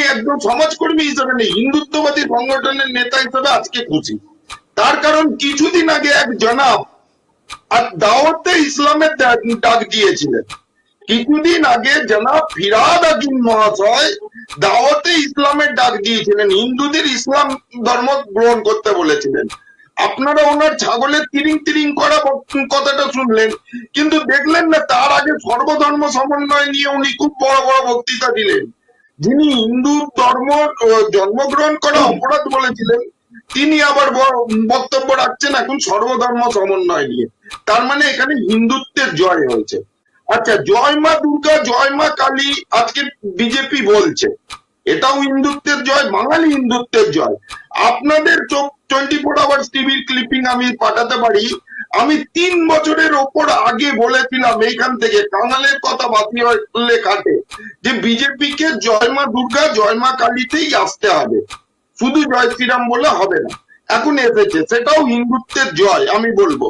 একজন সমাজকর্মী হিসেবে নেই, হিন্দুত্ববাদী সংগঠনের নেতা হিসেবে আজকে খুশি। তার কারণ কিছুদিন আগে এক জনাব আর দাওয়াতে ইসলামের ডাক- দিয়েছিলেন। কিছুদিন আগে জনাব ফিরাদ হাকিম মহাশয় দাওয়াতে ইসলামের ডাক দিয়েছিলেন, হিন্দুদের ইসলাম ধর্ম গ্রহণ করতে বলেছিলেন। আপনারা ওনার ছাগলের তিরিং তিরিং করা কথাটা শুনলেন, কিন্তু দেখলেন না, তার আগে সর্বধর্ম সমন্বয় নিয়ে উনি খুব বড় বড় বক্তৃতা দিলেন। যিনি হিন্দু ধর্ম জন্মগ্রহণ করা অপরাধ বলেছিলেন তিনি আবার বক্তব্য রাখছেন এখন সর্বধর্ম সমন্বয় নিয়ে। তার মানে এখানে হিন্দুত্বের জয় হয়েছে। আচ্ছা জয় মা দুর্গা জয় মা কালী আজকে বিজেপি বলছে। এটাও হিন্দুত্বের জয় বাঙালি হিন্দুত্বের জয়। আপনাদের চোখ টোয়েন্টি ফোর আওয়ার্স টিভির ক্লিপিং আমি পাঠাতে পারি। আমি তিন বছরের ওপর আগে বলেছিলাম এইখান থেকে, কাঙালের কথা বাতিল হলে কাটে যে বিজেপিকে জয় মা দুর্গা জয়মা কালীতেই আসতে হবে। শুধু জয় শ্রীরাম বলে হবে না। এখন এসেছে, সেটাও হিন্দুত্বের জয়, আমি বলব।